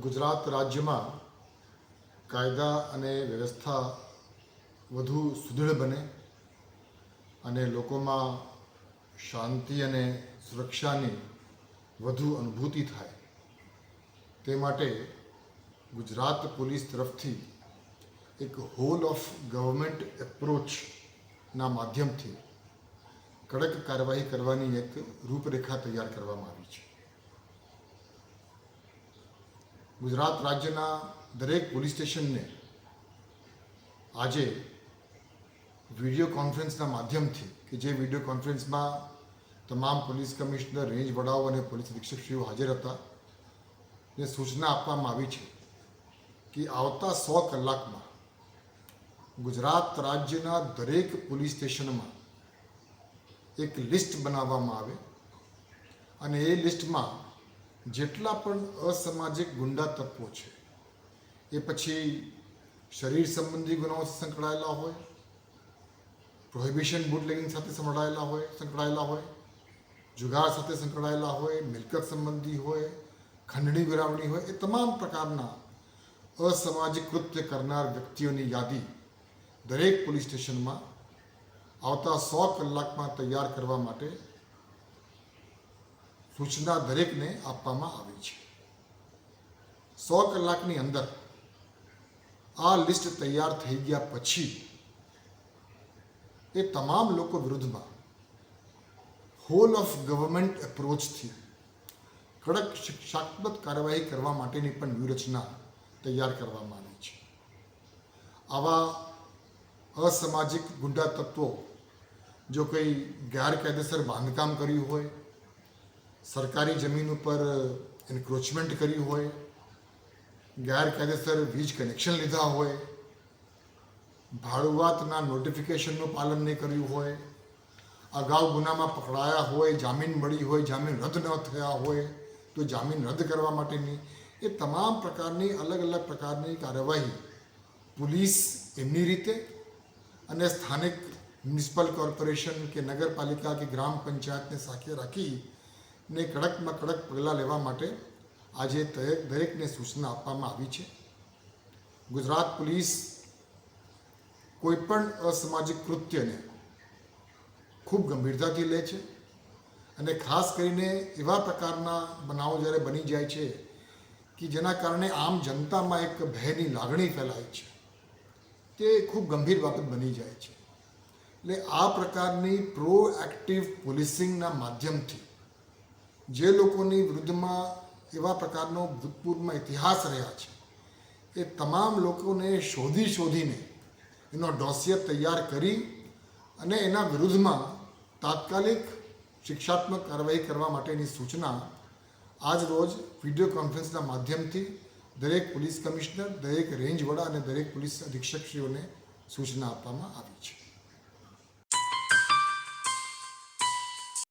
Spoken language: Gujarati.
ગુજરાત રાજ્યમાં કાયદા અને વ્યવસ્થા વધુ સુદૃઢ બને અને લોકોમાં શાંતિ અને સુરક્ષાની વધુ અનુભૂતિ થાય. તે માટે ગુજરાત પોલીસ તરફથી એક હોલ ઓફ ગવર્મેન્ટ એપ્રોચના માધ્યમથી કડક કાર્યવાહી કરવાની એક રૂપરેખા તૈયાર કરવામાં આવી છે. ગુજરાત રાજ્યના દરેક પોલીસ સ્ટેશનને આજે વીડિયો કોન્ફરન્સના માધ્યમથી કે જે વીડિયો કોન્ફરન્સમાં તમામ પોલીસ કમિશનર, રેન્જ વડાઓ અને પોલીસ અધિક્ષકશ્રીઓ હાજર હતા, ને સૂચના આપવામાં આવી છે કે આવતા સો કલાકમાં ગુજરાત રાજ્યના દરેક પોલીસ સ્ટેશનમાં એક લિસ્ટ બનાવવામાં આવે અને એ લિસ્ટમાં જેટલા પણ અસામાજિક ગુંડા તત્વો છે, એ પછી શરીર સંબંધી ગુનાઓ સંકળાયેલા હોય પ્રોહિબિશન બુટલેગિંગ સાથે સંકળાયેલા હોય સંકળાયેલા હોય, જુગાર સાથે સંકળાયેલા હોય, મિલકત સંબંધી હોય, ખંડણી વિરાવણી હોય, એ તમામ પ્રકારના અસામાજિક કૃત્ય કરનાર વ્યક્તિઓની યાદી દરેક પોલીસ સ્ટેશનમાં આવતા સો કલાકમાં તૈયાર કરવા માટે સૂચના દરેકને આપવામાં આવી છે. સો કલાકની અંદર આ લિસ્ટ તૈયાર થઈ ગયા પછી એ તમામ લોકો વિરુદ્ધમાં હોલ ઓફ ગવર્મેન્ટ એપ્રોચથી કડક શિક્ષાત્મક કાર્યવાહી કરવા માટેની પણ વ્યૂહરચના તૈયાર કરવામાં આવી છે. આવા અસામાજિક ગુંડા તત્વો જો કોઈ ગેરકાયદેસર બાંધકામ કર્યું હોય સરકારી જમીન ઉપર એન્ક્રોચમેન્ટ કર્યું હોય ગેરકાયદેસર વીજ કનેક્શન લીધા હોય ભાડુઆતના નોટિફિકેશનનું પાલન નહીં કર્યું હોય અગાઉ ગુનામાં પકડાયા હોય જામીન મળી હોય જામીન રદ ન થયા હોય તો જામીન રદ કરવા માટેની એ તમામ પ્રકારની અલગ અલગ પ્રકારની કાર્યવાહી પોલીસ એમની રીતે અને સ્થાનિક મ્યુનિસિપલ કોર્પોરેશન કે નગરપાલિકા કે ગ્રામ પંચાયતને સાથે રાખી ને કડકમાં કડક પગલાં લેવા માટે આજે દરેક દરેકને સૂચના આપવામાં આવી છે. ગુજરાત પોલીસ કોઈપણ અસામાજિક કૃત્યને ખૂબ ગંભીરતાથી લે છે અને ખાસ કરીને એવા પ્રકારના બનાવો જ્યારે બની જાય છે કે જેના કારણે આમ જનતામાં એક ભયની લાગણી ફેલાય છે, તે ખૂબ ગંભીર બાબત બની જાય છે. એટલે આ પ્રકારની પ્રો એક્ટિવ પોલીસિંગના માધ્યમથી જે લોકોની વિરુદ્ધમાં એવા પ્રકારનો ભૂતપૂર્વમાં ઇતિહાસ રહ્યા છે, એ તમામ લોકોને શોધી શોધીને એનો ડોસિયર તૈયાર કરી અને એના વિરુદ્ધમાં તાત્કાલિક શિક્ષાત્મક કાર્યવાહી કરવા માટેની સૂચના આજ રોજ વીડિયો કોન્ફરન્સના માધ્યમથી દરેક પોલીસ કમિશનર, દરેક રેન્જ વડા અને દરેક પોલીસ અધિક્ષકશ્રીઓને સૂચના આપવામાં આવી છે.